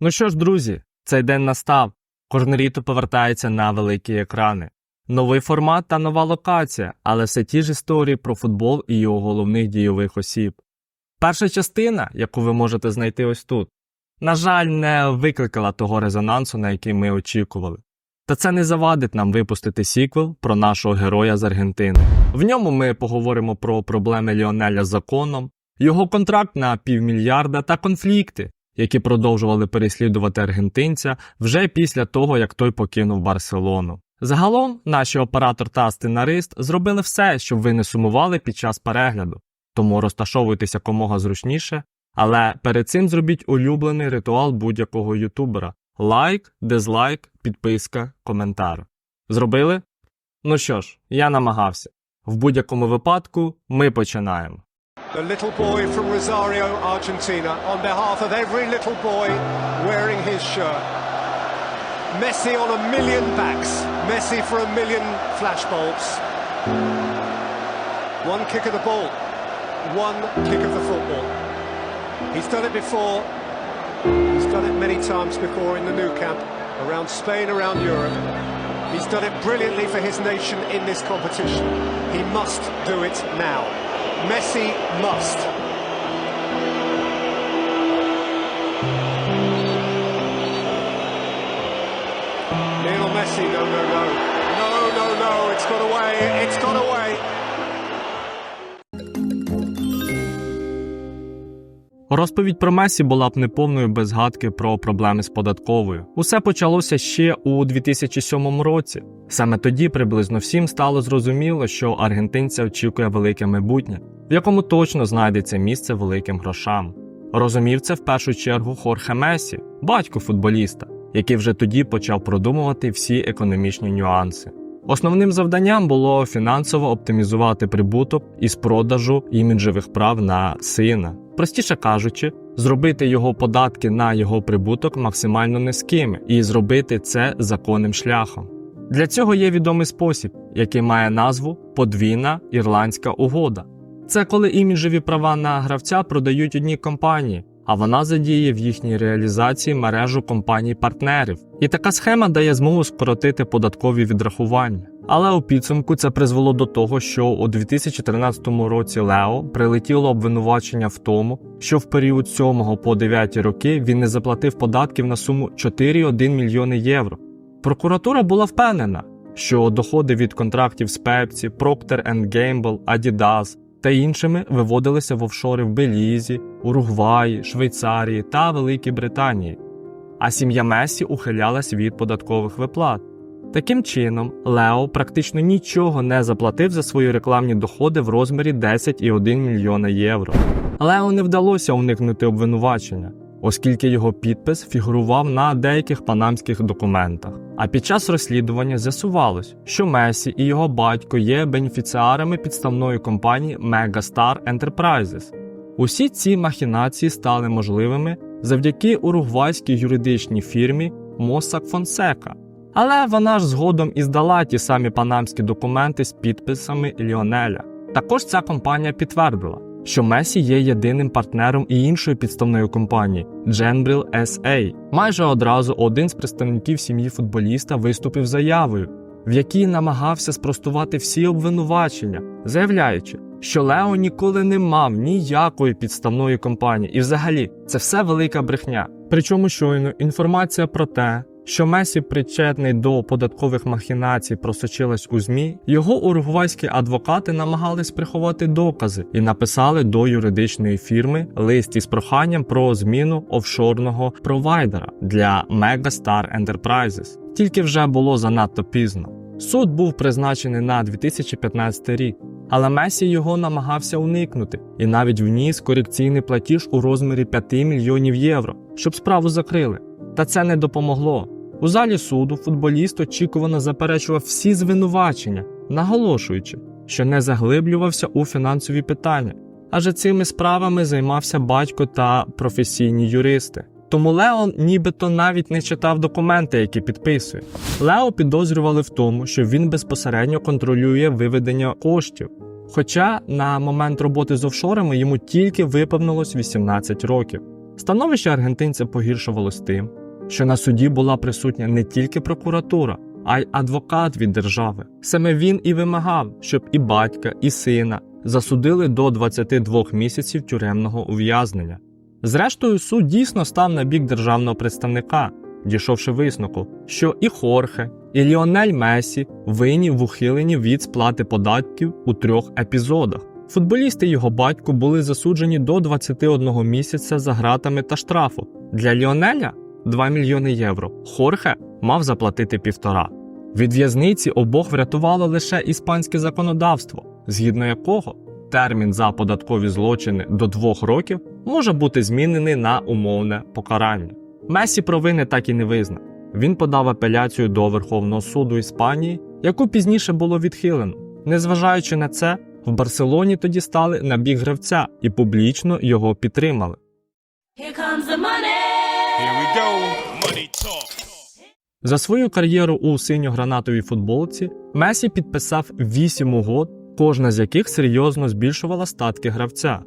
Ну що ж, друзі, цей день настав. Корнеріто повертається на великі екрани. Новий формат та нова локація, але все ті ж історії про футбол і його головних дійових осіб. Перша частина, яку ви можете знайти ось тут, на жаль, не викликала того резонансу, на який ми очікували. Та це не завадить нам випустити сіквел про нашого героя з Аргентини. В ньому ми поговоримо про проблеми Ліонеля з законом, його контракт на півмільярда та конфлікти, які продовжували переслідувати аргентинця вже після того, як той покинув Барселону. Загалом, наші оператор та сценарист зробили все, щоб ви не сумували під час перегляду, тому розташовуйтесь якомога зручніше, але перед цим зробіть улюблений ритуал будь-якого ютубера: лайк, дизлайк, підписка, коментар. Зробили? Ну що ж, я намагався. В будь-якому випадку ми починаємо. The little boy from Rosario, Argentina, on behalf of every little boy wearing his shirt. Messi on a million backs. Messi for a million flashbulbs. One kick of the ball. One kick of the football. He's done it before. He's done it many times before in the new camp, around Spain, around Europe. He's done it brilliantly for his nation in this competition. He must do it now. Messi must. Lionel Messi, no, no, no. No, no, no, it's got away, it's got away. Розповідь про Месі була б неповною без згадки про проблеми з податковою. Усе почалося ще у 2007 році. Саме тоді приблизно всім стало зрозуміло, що аргентинця очікує велике майбутнє, в якому точно знайдеться місце великим грошам. Розумів це в першу чергу Хорхе Месі, батько футболіста, який вже тоді почав продумувати всі економічні нюанси. Основним завданням було фінансово оптимізувати прибуток із продажу іміджевих прав на сина. Простіше кажучи, зробити його податки на його прибуток максимально низькими і зробити це законним шляхом. Для цього є відомий спосіб, який має назву подвійна ірландська угода. Це коли іміджеві права на гравця продають одній компанії, а вона задіє в їхній реалізації мережу компаній-партнерів. І така схема дає змогу скоротити податкові відрахування. Але у підсумку це призвело до того, що у 2013 році Лео прилетіло обвинувачення в тому, що в період з 7 по 9 роки він не заплатив податків на суму 4,1 мільйони євро. Прокуратура була впевнена, що доходи від контрактів з Pepsi, Procter Gamble, Adidas та іншими виводилися в офшори в Белізі, Уругваї, Швейцарії та Великій Британії. А сім'я Месі ухилялась від податкових виплат. Таким чином, Лео практично нічого не заплатив за свої рекламні доходи в розмірі 10,1 мільйона євро. Лео не вдалося уникнути обвинувачення, оскільки його підпис фігурував на деяких панамських документах. А під час розслідування з'ясувалось, що Месі і його батько є бенефіціарами підставної компанії Megastar Enterprises. Усі ці махінації стали можливими завдяки уругвайській юридичній фірмі Mossack Fonseca. Але вона ж згодом і здала ті самі панамські документи з підписами Ліонеля. Також ця компанія підтвердила, що Месі є єдиним партнером і іншої підставної компанії Genbril SA. Майже одразу один з представників сім'ї футболіста виступив заявою, в якій намагався спростувати всі обвинувачення, заявляючи, що Лео ніколи не мав ніякої підставної компанії, і взагалі це все велика брехня. Причому щойно інформація про те, що Месі причетний до податкових махінацій просочилась у ЗМІ, його уругвайські адвокати намагались приховати докази і написали до юридичної фірми лист із проханням про зміну офшорного провайдера для Megastar Enterprises. Тільки вже було занадто пізно. Суд був призначений на 2015 рік, але Месі його намагався уникнути і навіть вніс корекційний платіж у розмірі 5 мільйонів євро, щоб справу закрили. Та це не допомогло. У залі суду футболіст очікувано заперечував всі звинувачення, наголошуючи, що не заглиблювався у фінансові питання, адже цими справами займався батько та професійні юристи. Тому Лео нібито навіть не читав документи, які підписує. Лео підозрювали в тому, що він безпосередньо контролює виведення коштів. Хоча на момент роботи з офшорами йому тільки виповнилось 18 років. Становище аргентинця погіршувалось тим, що на суді була присутня не тільки прокуратура, а й адвокат від держави. Саме він і вимагав, щоб і батька, і сина засудили до 22 місяців тюремного ув'язнення. Зрештою, суд дійсно став на бік державного представника, дійшовши висновку, що і Хорхе, і Ліонель Месі винні в ухиленні від сплати податків у трьох епізодах. Футболісти його батько були засуджені до 21 місяця за гратами та штрафу. Для Ліонеля 2 мільйони євро. Хорхе мав заплатити півтора. Від в'язниці обох врятувало лише іспанське законодавство, згідно якого термін за податкові злочини до двох років може бути змінений на умовне покарання. Месі провини так і не визнав. Він подав апеляцію до Верховного суду Іспанії, яку пізніше було відхилено. Незважаючи на це, в Барселоні тоді стали на бік гравця і публічно його підтримали. За свою кар'єру у синьо-гранатовій футболці Месі підписав 8 угод, кожна з яких серйозно збільшувала статки гравця.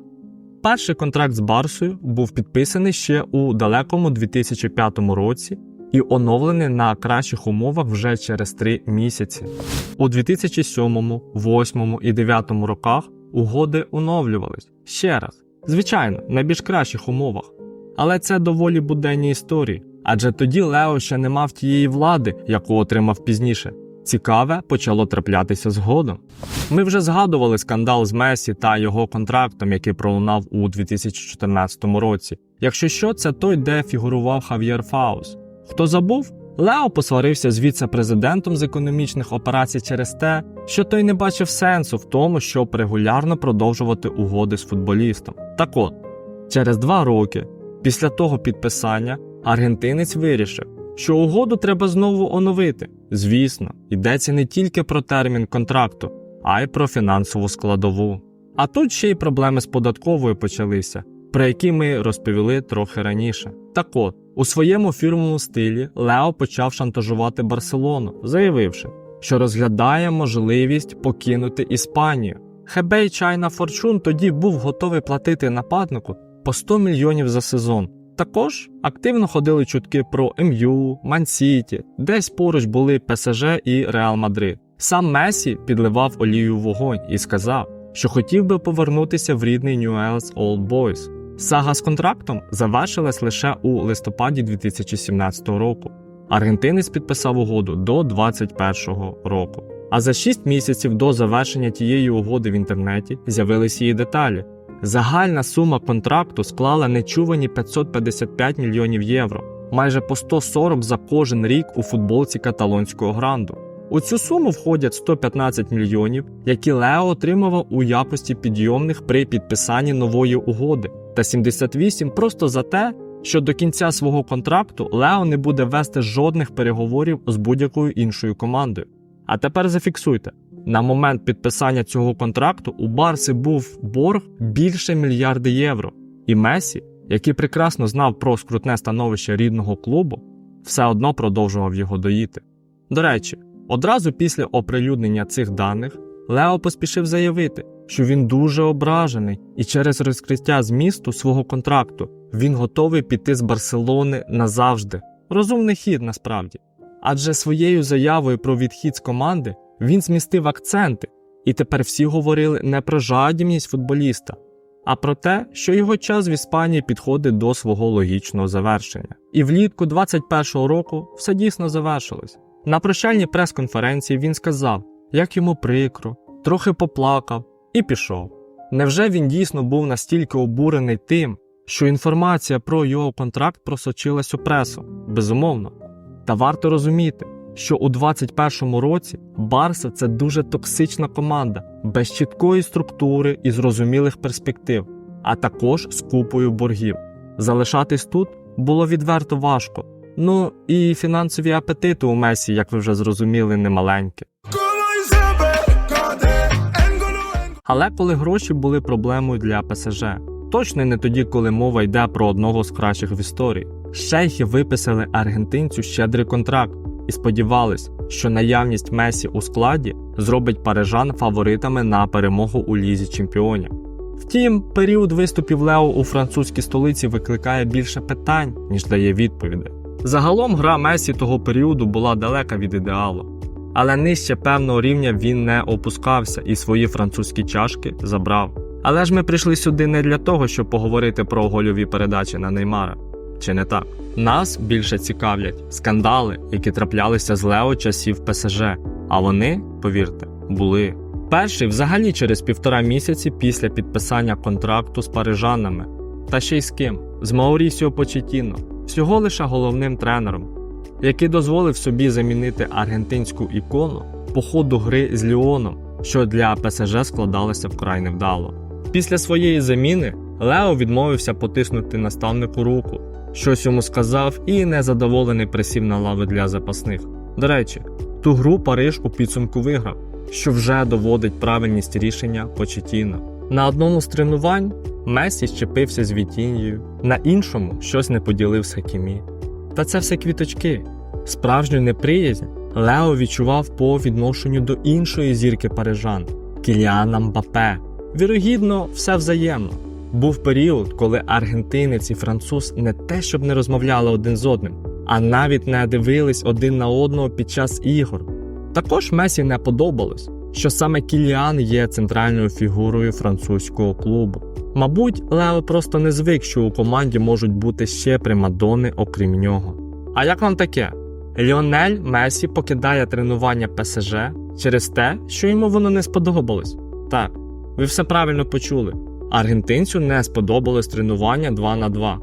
Перший контракт з Барсою був підписаний ще у далекому 2005 році і оновлений на кращих умовах вже через 3 місяці. У 2007, 2008 і 2009 роках угоди оновлювались ще раз. Звичайно, на більш кращих умовах. Але це доволі буденні історії, адже тоді Лео ще не мав тієї влади, яку отримав пізніше. Цікаве почало траплятися згодом. Ми вже згадували скандал з Месі та його контрактом, який пролунав у 2014 році. Якщо що, це той, де фігурував Хав'єр Фаус. Хто забув? Лео посварився з віце-президентом з економічних операцій через те, що той не бачив сенсу в тому, щоб регулярно продовжувати угоди з футболістом. Так от, через два роки після того підписання аргентинець вирішив, що угоду треба знову оновити. Звісно, йдеться не тільки про термін контракту, а й про фінансову складову. А тут ще й проблеми з податковою почалися, про які ми розповіли трохи раніше. Так от, у своєму фірмовому стилі Лео почав шантажувати Барселону, заявивши, що розглядає можливість покинути Іспанію. Хебей Чайна Форчун тоді був готовий платити нападнику по 100 мільйонів за сезон. Також активно ходили чутки про МЮ, Мансіті, десь поруч були ПСЖ і Реал Мадрид. Сам Месі підливав олію в вогонь і сказав, що хотів би повернутися в рідний Newell's Old Boys. Сага з контрактом завершилась лише у листопаді 2017 року. Аргентинець підписав угоду до 2021 року. А за 6 місяців до завершення тієї угоди в інтернеті з'явились її деталі. Загальна сума контракту склала нечувані 555 мільйонів євро, майже по 140 за кожен рік у футболці каталонського гранду. У цю суму входять 115 мільйонів, які Лео отримував у якості підйомних при підписанні нової угоди, та 78 просто за те, що до кінця свого контракту Лео не буде вести жодних переговорів з будь-якою іншою командою. А тепер зафіксуйте: на момент підписання цього контракту у Барси був борг більше мільярда євро, і Месі, який прекрасно знав про скрутне становище рідного клубу, все одно продовжував його доїти. До речі, одразу після оприлюднення цих даних Лео поспішив заявити, що він дуже ображений, і через розкриття змісту свого контракту він готовий піти з Барселони назавжди. Розумний хід насправді. Адже своєю заявою про відхід з команди він змістив акценти, і тепер всі говорили не про жадібність футболіста, а про те, що його час в Іспанії підходить до свого логічного завершення. І влітку 21-го року все дійсно завершилось. На прощальній прес-конференції він сказав, як йому прикро, трохи поплакав і пішов. Невже він дійсно був настільки обурений тим, що інформація про його контракт просочилась у пресу? Безумовно. Та варто розуміти, що у 21-му році Барса це дуже токсична команда, без чіткої структури і зрозумілих перспектив, а також з купою боргів. Залишатись тут було відверто важко. Ну і фінансові апетити у Месі, як ви вже зрозуміли, немаленькі. Але коли гроші були проблемою для ПСЖ, точно не тоді, коли мова йде про одного з кращих в історії. Шейхи виписали аргентинцю щедрий контракт і сподівались, що наявність Месі у складі зробить парижан фаворитами на перемогу у лізі чемпіонів. Втім, період виступів Лео у французькій столиці викликає більше питань, ніж дає відповідей. Загалом гра Месі того періоду була далека від ідеалу, але нижче певного рівня він не опускався і свої французькі чашки забрав. Але ж ми прийшли сюди не для того, щоб поговорити про гольові передачі на Неймара. Чи не так? Нас більше цікавлять скандали, які траплялися з Лео часів ПСЖ. А вони, повірте, були. Перший взагалі через півтора місяці після підписання контракту з парижанами. Та ще й з ким? З Маурісіо Почетіно, всього лише головним тренером, який дозволив собі замінити аргентинську ікону по ходу гри з Ліоном, що для ПСЖ складалося вкрай невдало. Після своєї заміни Лео відмовився потиснути наставнику руку, щось йому сказав і незадоволений присів на лави для запасних. До речі, ту гру Париж у підсумку виграв, що вже доводить правильність рішення Почетіно. На одному з тренувань Месі щепився з Вітіньєю, на іншому щось не поділив з Хакімі. Та це все квіточки. Справжню неприязнь Лео відчував по відношенню до іншої зірки парижан Кіліана Мбапе. Вірогідно, все взаємно. Був період, коли аргентинець і француз не те, щоб не розмовляли один з одним, а навіть не дивились один на одного під час ігор. Також Месі не подобалось, що саме Кіліан є центральною фігурою французького клубу. Мабуть, Лео просто не звик, що у команді можуть бути ще примадони, окрім нього. А як вам таке? Ліонель Месі покидає тренування ПСЖ через те, що йому воно не сподобалось. Так, ви все правильно почули. Аргентинцю не сподобалось тренування 2 на 2.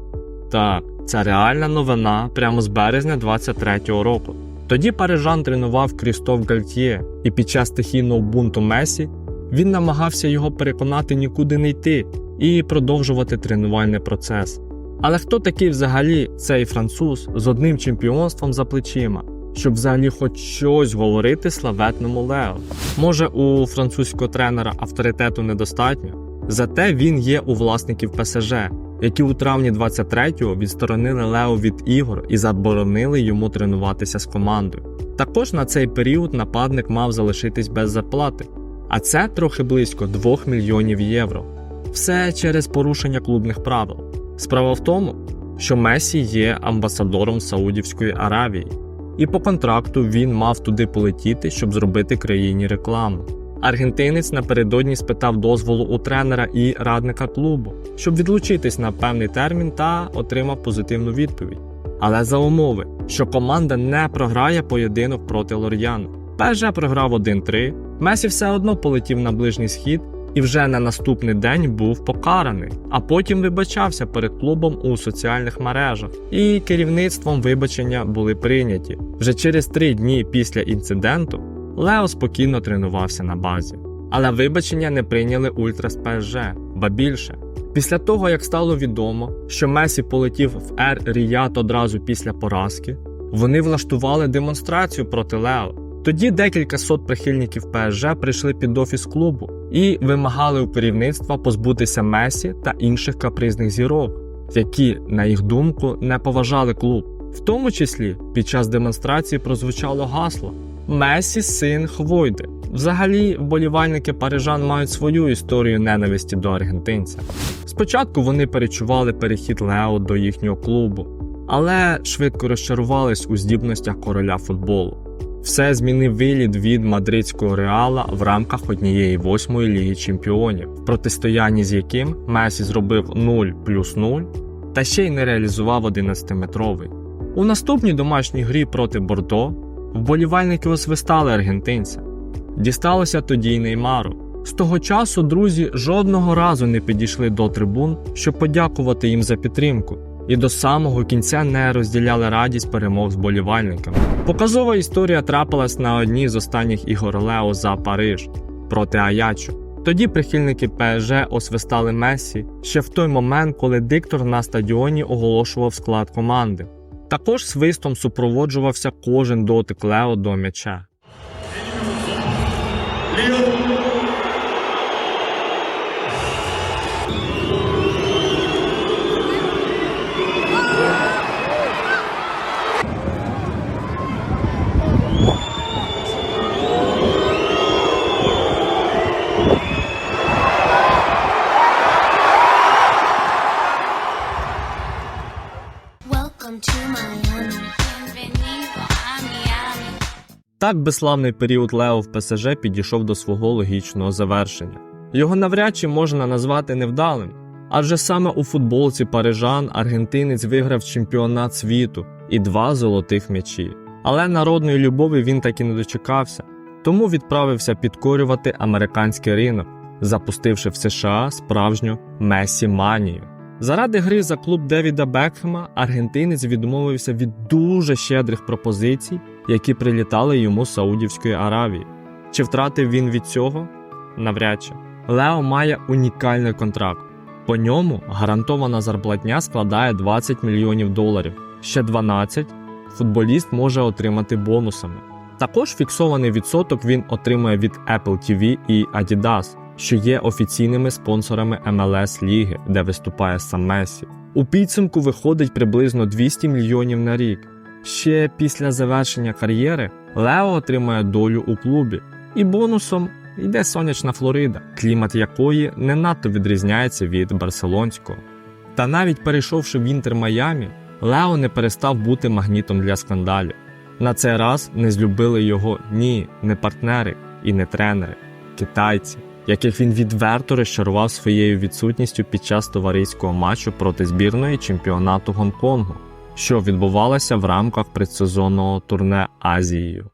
Так, це реальна новина прямо з березня 23-го року. Тоді парижан тренував Крістоф Гальтьє, і під час стихійного бунту Месі він намагався його переконати нікуди не йти і продовжувати тренувальний процес. Але хто такий взагалі цей француз з одним чемпіонством за плечима, щоб взагалі хоч щось говорити славетному Лео? Може, у французького тренера авторитету недостатньо? Зате він є у власників ПСЖ, які у травні 23-го відсторонили Лео від ігор і заборонили йому тренуватися з командою. Також на цей період нападник мав залишитись без зарплати, а це трохи близько 2 мільйонів євро. Все через порушення клубних правил. Справа в тому, що Месі є амбасадором Саудівської Аравії, і по контракту він мав туди полетіти, щоб зробити країні рекламу. Аргентинець напередодні спитав дозволу у тренера і радника клубу, щоб відлучитись на певний термін та отримав позитивну відповідь. Але за умови, що команда не програє поєдинок проти Лор'яну. ПСЖ програв 1-3, Месі все одно полетів на ближній схід і вже на наступний день був покараний, а потім вибачався перед клубом у соціальних мережах, і керівництвом вибачення були прийняті. Вже через три дні після інциденту Лео спокійно тренувався на базі. Але вибачення не прийняли ультра ПСЖ, ба більше. Після того, як стало відомо, що Месі полетів в Ер Ріят одразу після поразки, вони влаштували демонстрацію проти Лео. Тоді декілька сот прихильників ПСЖ прийшли під офіс клубу і вимагали у керівництва позбутися Месі та інших капризних зірок, які, на їх думку, не поважали клуб. В тому числі під час демонстрації прозвучало гасло Месі син Хвойди. Взагалі, вболівальники парижан мають свою історію ненависті до аргентинця. Спочатку вони перечували перехід Лео до їхнього клубу, але швидко розчарувались у здібностях короля футболу. Все змінив виліт від мадридського реала в рамках однієї восьмої ліги чемпіонів, в протистоянні з яким Месі зробив 0 плюс 0 та ще й не реалізував 11-метровий. У наступній домашній грі проти Бордо вболівальники освистали аргентинця. Дісталося тоді й Неймару. З того часу друзі жодного разу не підійшли до трибун, щоб подякувати їм за підтримку, і до самого кінця не розділяли радість перемог з болівальниками. Показова історія трапилась на одній з останніх ігор Лео за Париж проти Аячу. Тоді прихильники ПСЖ освистали Месі ще в той момент, коли диктор на стадіоні оголошував склад команди. Також свистом супроводжувався кожен дотик Лео до м'яча. Так безславний період Лео в ПСЖ підійшов до свого логічного завершення. Його навряд чи можна назвати невдалим, адже саме у футболці парижан аргентинець виграв чемпіонат світу і два золотих м'ячі. Але народної любові він так і не дочекався, тому відправився підкорювати американський ринок, запустивши в США справжню Месі Манію. Заради гри за клуб Девіда Бекхема аргентинець відмовився від дуже щедрих пропозицій, які прилітали йому з Саудівської Аравії. Чи втратив він від цього? Навряд чи. Лео має унікальний контракт. По ньому гарантована зарплатня складає 20 мільйонів доларів. Ще 12 футболіст може отримати бонусами. Також фіксований відсоток він отримує від Apple TV і Adidas, що є офіційними спонсорами MLS ліги, де виступає сам Месі. У підсумку виходить приблизно 200 мільйонів на рік. Ще після завершення кар'єри Лео отримає долю у клубі, і бонусом йде сонячна Флорида, клімат якої не надто відрізняється від барселонського. Та навіть перейшовши в Інтер Майамі, Лео не перестав бути магнітом для скандалів. На цей раз не злюбили його ні, не партнери і не тренери, китайці, яких він відверто розчарував своєю відсутністю під час товариського матчу проти збірної чемпіонату Гонконгу, що відбувалося в рамках предсезонного турне Азією.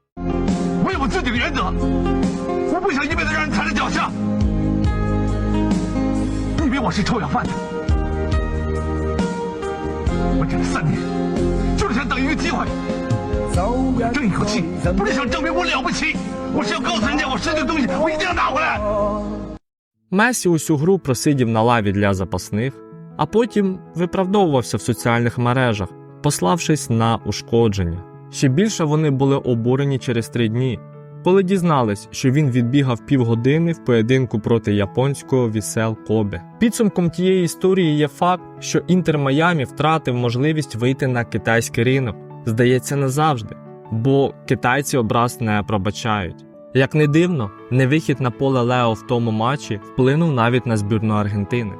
Месі усю гру просидів на лаві для запасних, а потім виправдовувався в соціальних мережах пославшись на ушкодження. Ще більше вони були обурені через три дні, коли дізнались, що він відбігав півгодини в поєдинку проти японського Вісел Кобе. Підсумком тієї історії є факт, що Інтер Майамі втратив можливість вийти на китайський ринок, здається, назавжди, бо китайці образ не пробачають. Як не дивно, невихід на поле Лео в тому матчі вплинув навіть на збірну Аргентини.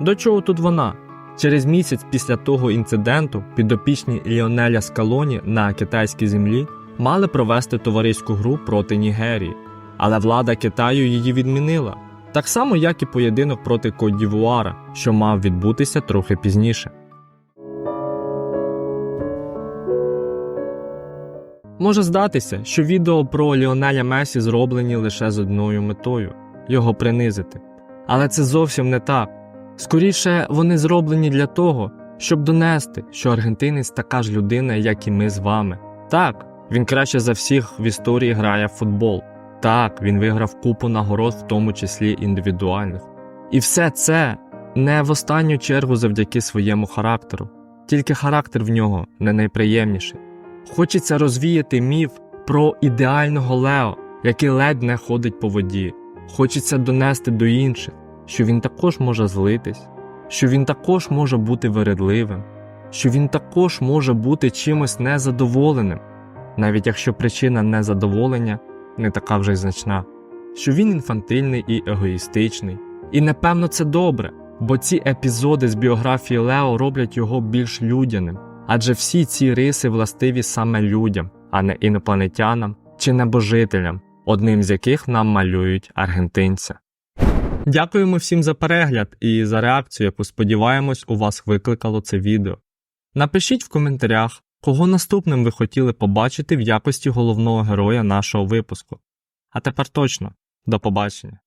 До чого тут вона? Через місяць після того інциденту підопічні Ліонеля Скалоні на китайській землі мали провести товариську гру проти Нігерії, але влада Китаю її відмінила, так само як і поєдинок проти Кот-Дівуара, що мав відбутися трохи пізніше. Може здатися, що відео про Ліонеля Месі зроблені лише з одною метою його принизити. Але це зовсім не так. Скоріше, вони зроблені для того, щоб донести, що аргентинець така ж людина, як і ми з вами. Так, він краще за всіх в історії грає в футбол. Так, він виграв купу нагород, в тому числі індивідуальних. І все це не в останню чергу завдяки своєму характеру, тільки характер в нього не найприємніший. Хочеться розвіяти міф про ідеального Лео, який ледь не ходить по воді. Хочеться донести до інших, що він також може злитись, що він також може бути вередливим, що він також може бути чимось незадоволеним, навіть якщо причина незадоволення не така вже й значна, що він інфантильний і егоїстичний. І напевно це добре, бо ці епізоди з біографії Лео роблять його більш людяним, адже всі ці риси властиві саме людям, а не інопланетянам чи небожителям, одним з яких нам малюють аргентинця. Дякуємо всім за перегляд і за реакцію, яку сподіваємось, у вас викликало це відео. Напишіть в коментарях, кого наступним ви хотіли побачити в якості головного героя нашого випуску. А тепер точно до побачення.